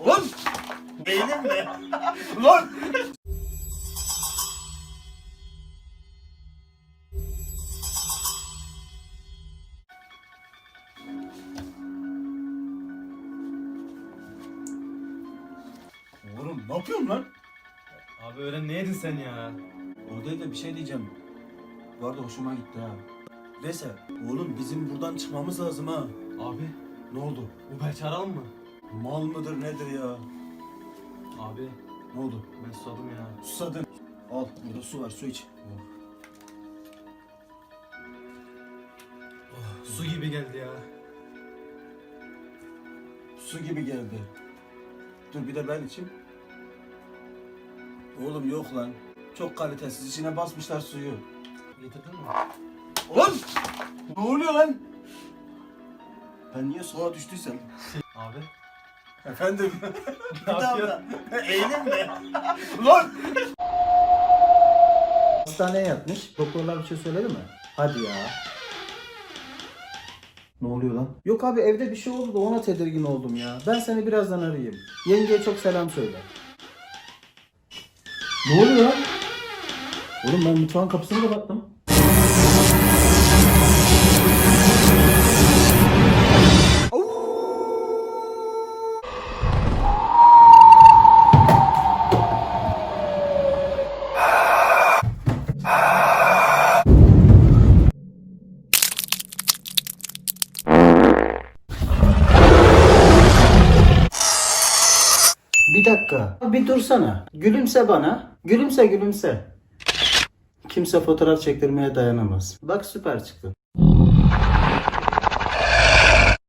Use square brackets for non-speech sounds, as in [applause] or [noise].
Ulan! Beynim de. Ulan! Oğlum ne yapıyorsun lan? Abi öğren ne yedin sen ya? Orada da bir şey diyeceğim. Bu arada hoşuma gitti ha. Neyse oğlum bizim buradan çıkmamız lazım ha. Abi Ne oldu? Uber çağıralım mı? Mal mıdır nedir ya? Abi Ne oldu? ben susadım ya. Susadın. Al burada su var su iç. Su gibi geldi ya. Su gibi geldi. Dur bir de ben içeyim. Oğlum yok lan. Çok kalitesiz. içine basmışlar suyu. Getirdin mi? Ulan! Ne oluyor lan? Ben niye soğuğa düştüysem? Efendim? [laughs] Ne yapıyorsun? Eğilim de. Ulan! [laughs] Hastaneye yatmış. Doktorlar bir şey söyledi mi? Hadi ya. Ne oluyor lan? Yok abi evde bir şey oldu da ona tedirgin oldum ya. Ben seni birazdan arayayım. Yengeye çok selam söyle. Ne oluyor lan? Oğlum ben mutfağın kapısını kapattım. Bir dakika. Bir dursana. Gülümse bana. Gülümse gülümse. Kimse fotoğraf çektirmeye dayanamaz. Bak süper çıktı.